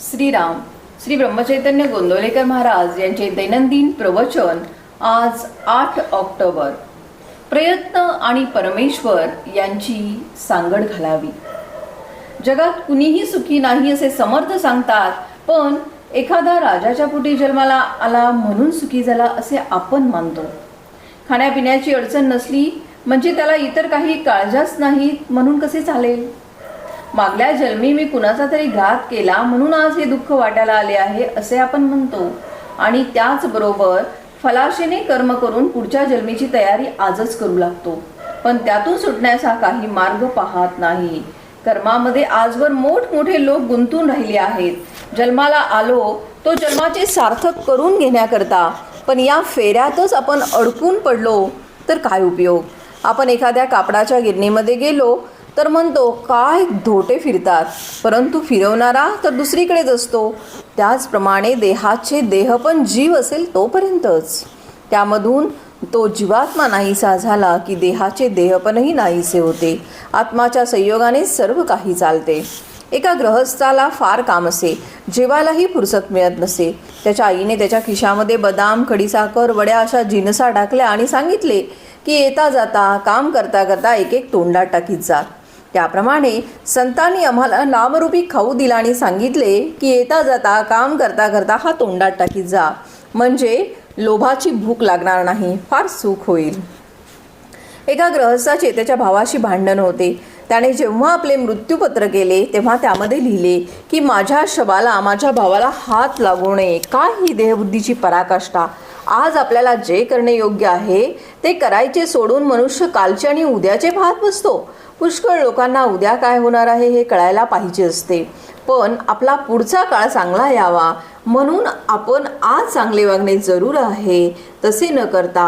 श्रीराम श्री ब्रह्मचैतन्य गोंदवलेकर महाराज यांचे दैनंदिन प्रवचन आज आठ ऑक्टोबर. प्रयत्न आणि परमेश्वर यांची सांगड घालावी. जगात कुणीही सुखी नाही असे समर्थ सांगतात पण एखादा राजाच्या पोटी जन्माला आला म्हणून सुखी झाला असे आपण मानतो. खाण्यापिण्याची अडचण नसली म्हणजे त्याला इतर काही काळजाच नाहीत म्हणून कसे चालेल? मागल्या जन्मी मी कुणाचा तरी घात केला म्हणून आज हे दुःख वाटायला आले आहे असे आपण म्हणतो. आणि त्याचबरोबर फलाशेने कर्म करून पुढच्या जन्मीची तयारी आजच करू लागतो. पण त्यातून सुटण्याचा काही मार्ग पाहत नाही. कर्मामध्ये आजवर मोठमोठे लोक गुंतून राहिले आहेत. जन्माला आलो तो जन्माचे सार्थक करून घेण्याकरता. पण या फेऱ्यातच आपण अडकून पडलो तर काय उपयोग? आपण एखाद्या कापडाच्या गिरणीमध्ये गेलो तर म्हणतो काय धोटे फिरतात. परंतु फिरवणारा तर दुसरीकडेच असतो. त्याचप्रमाणे देहाचे देह पण जीव असेल तोपर्यंतच. त्यामधून तो जीवात्मा नाहीसा झाला की देहाचे देहपणही नाहीसे होते. आत्माच्या संयोगाने सर्व काही चालते. एका गृहस्थाला फार काम असे. जेवायलाही फुरसत मिळत नसे. त्याच्या आईने त्याच्या खिशामध्ये बदाम खडीसाखर वड्या अशा जिनसा टाकल्या आणि सांगितले की येता जाता काम करता करता एक एक तोंडात टाकीत जा. त्याप्रमाणे संतांनी आम्हाला नामरूपी खाऊ दिला आणि सांगितले की येता जाता काम करता करता हा तोंडात टाकीत जा. म्हणजे लोभाची भूक लागणार नाही फार सुख होईल. एका ग्रहस्थाचे त्याच्या भावाशी भांडण होते. त्याने जेव्हा आपले मृत्यूपत्र केले तेव्हा त्यामध्ये लिहिले की माझ्या शबाला माझ्या भावाला हात लागू नये. काय ही देहबुद्धीची पराकाष्ठा. आज आपल्याला जे करणे योग्य आहे ते करायचे सोडून मनुष्य कालचे आणि उद्याचे पाहत बसतो. पुष्कळ लोकांना उद्या काय होणार आहे हे कळायला पाहिजे असते. पण आपला पुढचा काळ चांगला यावा म्हणून आपण आज चांगले वागणे जरूर आहे तसे न करता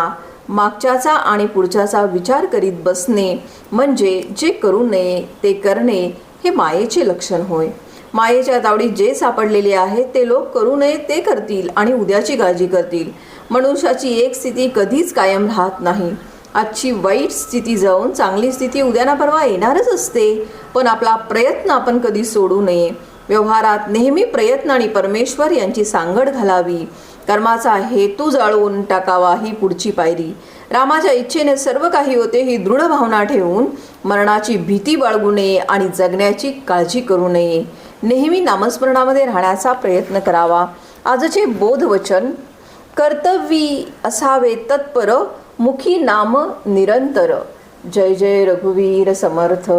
मागच्याचा आणि पुढच्याचा विचार करीत बसणे म्हणजे जे करू नये ते करणे हे मायेचे लक्षण होय. मायेच्या तावडीत जे सापडलेले आहे ते लोक करू नये ते करतील आणि उद्याची काळजी करतील. मनुष्याची एक स्थिती कधीच कायम राहत नाही. आजची वाईट स्थिती जाऊन चांगली स्थिती उद्याना परवा येणारच असते. पण आपला प्रयत्न आपण कधी सोडू नये. व्यवहारात नेहमी प्रयत्न आणि परमेश्वर यांची सांगड घालावी. कर्माचा हेतू जाळवून टाकावा ही पुढची पायरी. रामाच्या इच्छेने सर्व काही होते ही दृढ भावना ठेवून मरणाची भीती बाळगू नये आणि जगण्याची काळजी करू नये. नेहमी नामस्मरणामध्ये राहण्याचा प्रयत्न करावा. आजचे बोधवचन कर्तव्यी असावे तत्पर मुखी नाम निरंतर. जय जय रघुवीर समर्थ.